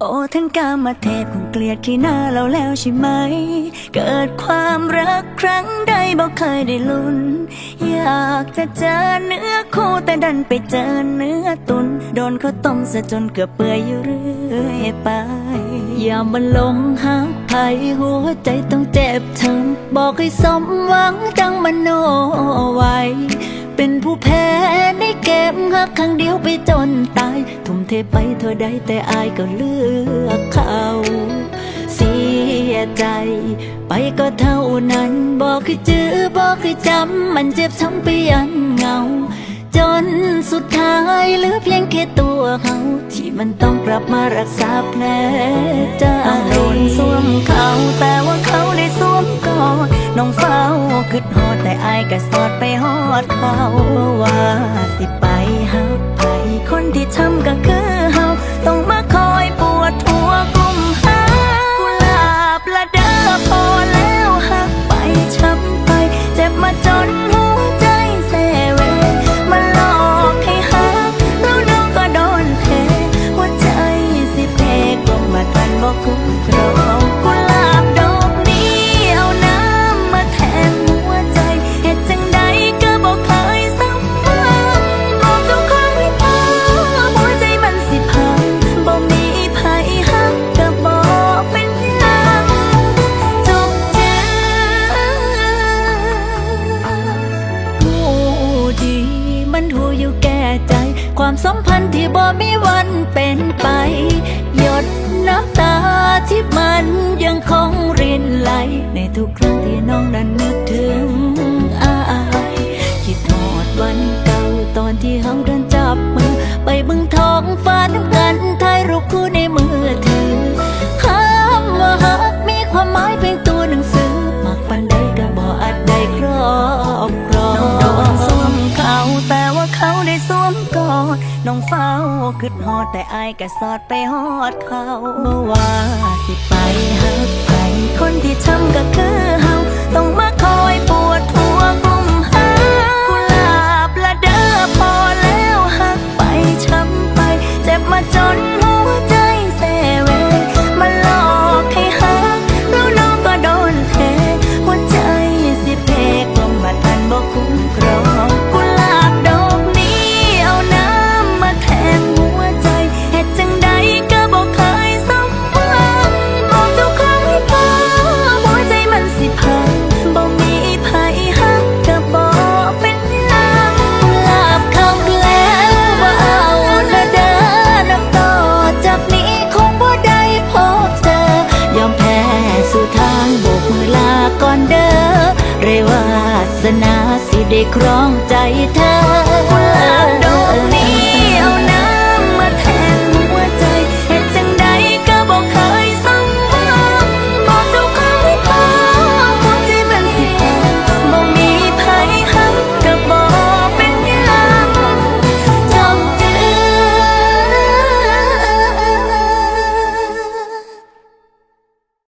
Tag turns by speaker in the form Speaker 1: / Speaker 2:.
Speaker 1: โอ้ท่านกามาเทพคงเกลียดที่หน้าเราแล้วใช่ไหม เกิดความรักครั้งใดบอกเคยได้ลุ้น อยากจะเจอเนื้อคู่แต่ดันไปเจอเนื้อตุน โดนเขาต้มซะจนเกือบเปื่อยอยู่เรื่อยไป อย่ามาหลงหักไผหัวใจต้องเจ็บช้ำบอกให้สมหวังดังมโนไว้ เป็นผู้แพ้ในเกมหักครั้งเดียวไปจนตาย ทุ่มเทไปเท่าใดแต่อายก็เลือกเขาเสียใจ ไปก็เท่านั้น บอกให้จื้อบอกให้จำ มันเจ็บช้ำไปยันเงา จนสุดท้ายเหลือเพียงแค่ตัวเขาที่มันต้องกลับมารักษาแผลใจต้องโดนสวมเขาแต่ว่าเขาได้สวมกอดน้องเฝ้า คิดฮอดแต่อายก็สอดไปฮอดเขาว่าสิไปหักไปคนที่ช้ำก็คือเฮาต้องมา ความสัมพันธ์ที่บ่มีวันเป็นไป หยดน้ำตาที่มันยังคงรินไหล ในทุกครั้งที่น้องนั้นนึกถึงอายคิดทอดวันเก่าตอนที่เฮาเดินจับมือ ไปบึงท้องฟ้าน้ำกันถ่ายรูปคู่ในมือเธอ น้องเฝ้าคิดฮอดแต่อายก็สอดไปฮอดเขาว่าสิไปหักไปคนที่ทำก็คือ สนาสิได้ครองใจเธอ